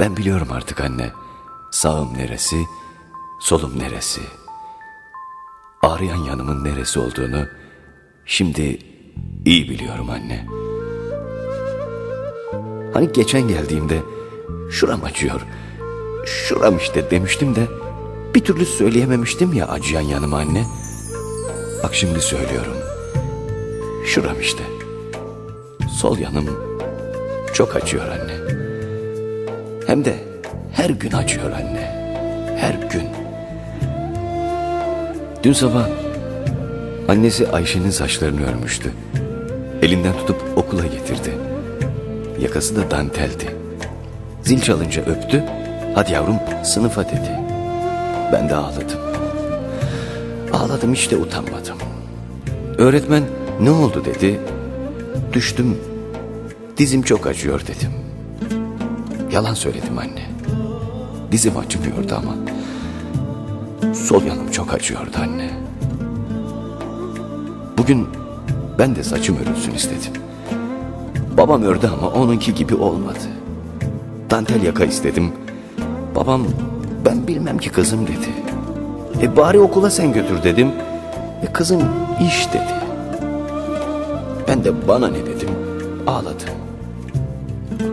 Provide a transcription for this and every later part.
Ben biliyorum artık anne. Sağım neresi, solum neresi. Ağrıyan yanımın neresi olduğunu şimdi iyi biliyorum anne. Hani geçen geldiğimde şuram acıyor, şuram işte demiştim de bir türlü söyleyememiştim ya acıyan yanıma anne. Bak şimdi söylüyorum. Şuram işte. Sol yanım çok acıyor anne. Hem de her gün acıyor anne. Her gün. Dün sabah annesi Ayşe'nin saçlarını örmüştü. Elinden tutup okula getirdi. Yakası da danteldi. Zil çalınca öptü. Hadi yavrum sınıfa dedi. Ben de ağladım. Ağladım hiç de utanmadım. Öğretmen ne oldu dedi. Düştüm. Dizim çok acıyor dedim. Yalan söyledim anne. Dizim acımıyordu ama. Sol yanım çok acıyordu anne. Bugün ben de saçım örülsün istedim. Babam ördü ama onunki gibi olmadı. Dantel yaka istedim. Babam ben bilmem ki kızım dedi. E bari okula sen götür dedim. E kızım iş dedi. Ben de bana ne dedim ağladım.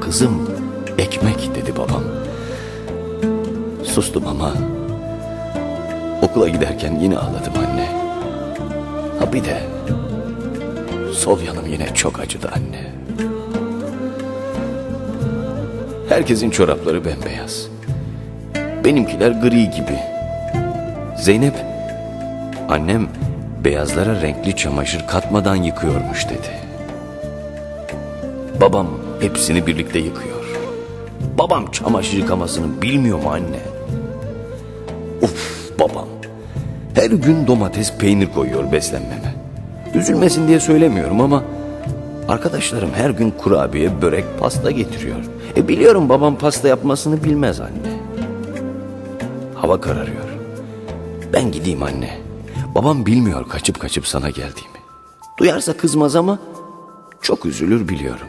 Kızım ekmek dedi babam. Sustum ama okula giderken yine ağladım anne. Ha bir de sol yanım yine çok acıdı anne. Herkesin çorapları bembeyaz. Benimkiler gri gibi. Zeynep, annem beyazlara renkli çamaşır katmadan yıkıyormuş dedi. Babam hepsini birlikte yıkıyor. Babam çamaşır yıkamasını bilmiyor mu anne? Uf babam. Her gün domates peynir koyuyor beslenmeme. Üzülmesin diye söylemiyorum ama arkadaşlarım her gün kurabiye, börek, pasta getiriyor. E biliyorum babam pasta yapmasını bilmez anne. Hava kararıyor. Ben gideyim anne. Babam bilmiyor kaçıp kaçıp sana geldiğimi. Duyarsa kızmaz ama çok üzülür biliyorum.